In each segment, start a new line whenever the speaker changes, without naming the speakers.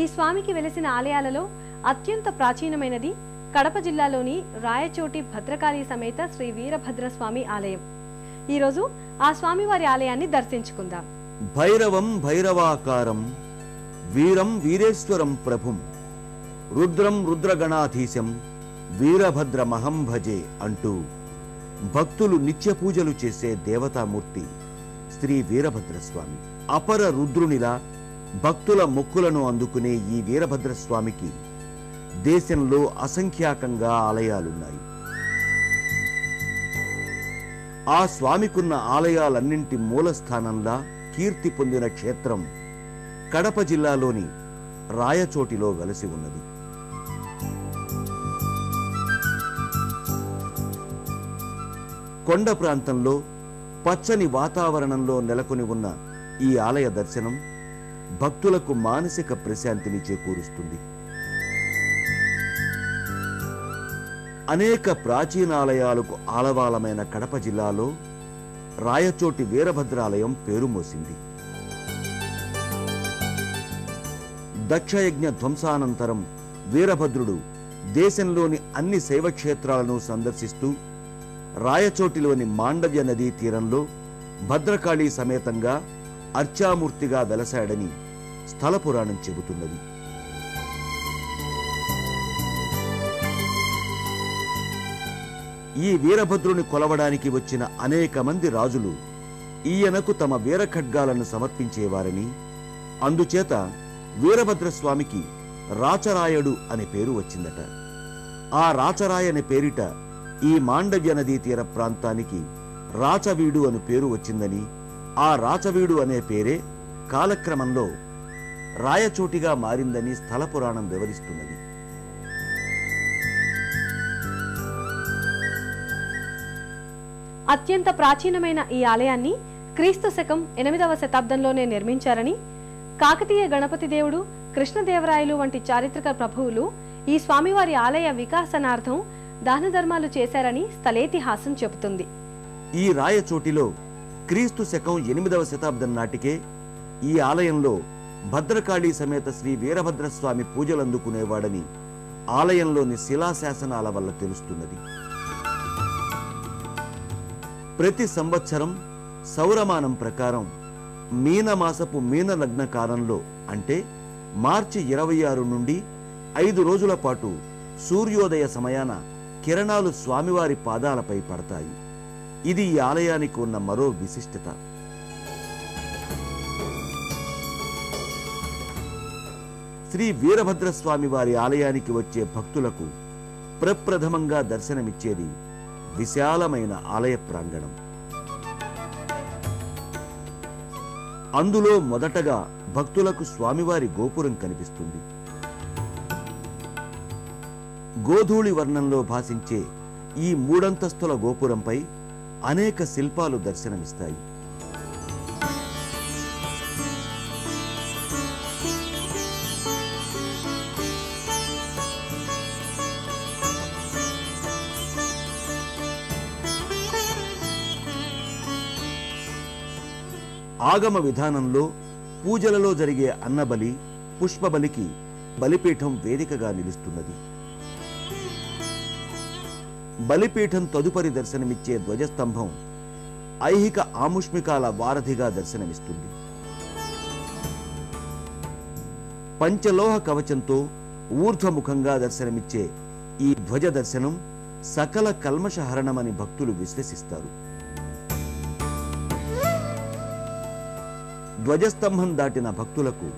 ఈ స్వామికి వెలిసిన ఆలయాలలో అత్యంత ప్రాచీనమైనది కడప జిల్లాలోని రాయచోటి భద్రకాళి సమేత శ్రీ వీరభద్ర స్వామి ఆలయం. ఈరోజు ఆ స్వామివారి ఆలయాన్ని దర్శించుకుందాం.
భైరవం భైరవాకారం వీరం వీరేశ్వరం ప్రభుం రుద్రం రుద్రగణాధీశం వీరభద్రమహం భజే అంటూ భక్తులు నిత్య పూజలు చేసే దేవతామూర్తి శ్రీ వీరభద్రస్వామి. అపర రుద్రునిలా భక్తుల మొక్కులను అందుకునే ఈ వీరభద్రస్వామికి దేశంలో అసంఖ్యాకంగా ఆలయాలున్నాయి. ఆ స్వామికున్న ఆలయాలన్నింటి మూలస్థానంలా కీర్తి పొందిన క్షేత్రం కడప జిల్లాలోని రాయచోటిలో వెలసి ఉన్నది. కొండ ప్రాంతంలో పచ్చని వాతావరణంలో నెలకొని ఉన్న ఈ ఆలయ దర్శనం భక్తులకు మానసిక ప్రశాంతిని చేకూరుస్తుంది. అనేక ప్రాచీనాలయాలకు ఆలవాలమైన కడప జిల్లాలో రాయచోటి వీరభద్రాలయం పేరు మోసింది. దక్షయజ్ఞ ధ్వంసానంతరం వీరభద్రుడు దేశంలోని అన్ని శైవక్షేత్రాలను సందర్శిస్తూ రాయచోటిలోని మాండవ్య నదీ తీరంలో భద్రకాళి సమేతంగా అర్చామూర్తిగా వెలసాడని స్థల పురాణం చెబుతున్నది. ఈ వీరభద్రుని కొలవడానికి వచ్చిన అనేక మంది రాజులు ఈయనకు తమ వీరఖడ్గాలను సమర్పించేవారని అందుచేత వీరభద్రస్వామికి రాచరాయుడు అనే పేరు వచ్చిందట. ఆ రాచరాయ అనే పేరిట ఈ మాండవ్య నదీ తీర ప్రాంతానికి రాచవీడు అని పేరు వచ్చిందని ఆ రాచవీడు అనే పేరే కాలక్రమంలో రాయచోటిగా మారిందని స్థల పురాణం వివరిస్తున్నది.
అత్యంత ప్రాచీనమైన ఈ ఆలయాన్ని క్రీస్తు శకం ఎనిమిదవ శతాబ్దంలోనే నిర్మించారని కాకతీయ గణపతి దేవుడు కృష్ణదేవరాయలు వంటి చారిత్రక ప్రభువులు ఈ స్వామివారి ఆలయ వికాసనార్థం దాన ధర్మాలు చేశారని స్థలేతిహాసం చెబుతుంది.
ఈ రాయచోటిలో క్రీస్తు శకం ఎనిమిదవ శతాబ్దం నాటికే ఈ ఆలయంలో భద్రకాళి సమేత శ్రీ వీరభద్రస్వామి పూజలందుకునేవాడని ఆలయంలోని శిలాశాసనాల వల్ల తెలుస్తున్నది. ప్రతి సంవత్సరం సౌరమానం ప్రకారం మీనమాసపు మీన లగ్న కాలంలో అంటే మార్చి ఇరవై ఆరు నుండి ఐదు రోజుల పాటు సూర్యోదయ సమయాన కిరణాలు స్వామివారి పాదాలపై పడతాయి. ఇది ఈ ఆలయానికి ఉన్న మరో విశిష్టత. శ్రీ వీరభద్రస్వామి వారి ఆలయానికి వచ్చే భక్తులకు ప్రప్రథమంగా దర్శనమిచ్చేది విశాలమైన ఆలయ ప్రాంగణం. అందులో మొదటగా భక్తులకు స్వామివారి గోపురం కనిపిస్తుంది. గోధూళి వర్ణంలో భాసించే ఈ మూడంతస్తుల గోపురంపై అనేక శిల్పాలు దర్శనమిస్తాయి. ఆగమ విధానంలో పూజలలో జరిగే అన్నబలి పుష్పబలికి బలిపీఠం వేదికగా నిలుస్తున్నది. బలిపీఠం తదుపరి దర్శనమిచ్చే ధ్వజస్తంభం ఐహిక ఆముష్మికాల వారధిగా దర్శనమిస్తుంది. పంచలోహ కవచంతో ఊర్ధ్వముఖంగా దర్శనమిచ్చే ఈ ధ్వజ దర్శనం సకల కల్మషహరణమని భక్తులు విశ్వసిస్తారు. ధ్వజస్తంభం దాటిన భక్తులకు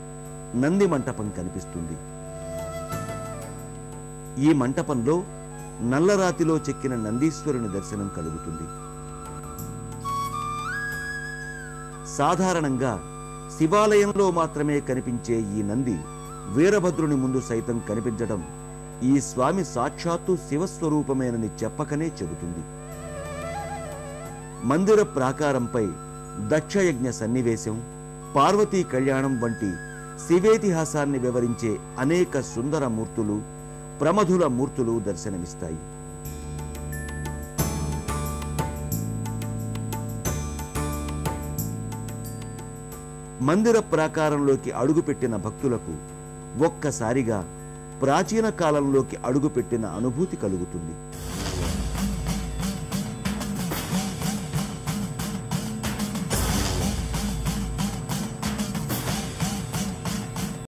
నంది మంటపం కనిపిస్తుంది. ఈ మంటపంలో నల్లరాతిలో చెక్కిన నందీశ్వరుని దర్శనం కలుగుతుంది. సాధారణంగా శివాలయంలో మాత్రమే కనిపించే ఈ నంది వీరభద్రుని ముందు సైతం కనిపించడం ఈ స్వామి సాక్షాత్తు శివస్వరూపమేనని చెప్పకనే చెబుతుంది. మందిర ప్రాకారంపై దక్షయజ్ఞ సన్నివేశం పార్వతీ కళ్యాణం వంటి శివేతిహాసాన్ని వివరించే అనేక సుందర మూర్తులు ప్రమధుల మూర్తులు దర్శనమిస్తాయి. మందిర ప్రాకారంలోకి అడుగుపెట్టిన భక్తులకు ఒక్కసారిగా ప్రాచీన కాలంలోకి అడుగుపెట్టిన అనుభూతి కలుగుతుంది.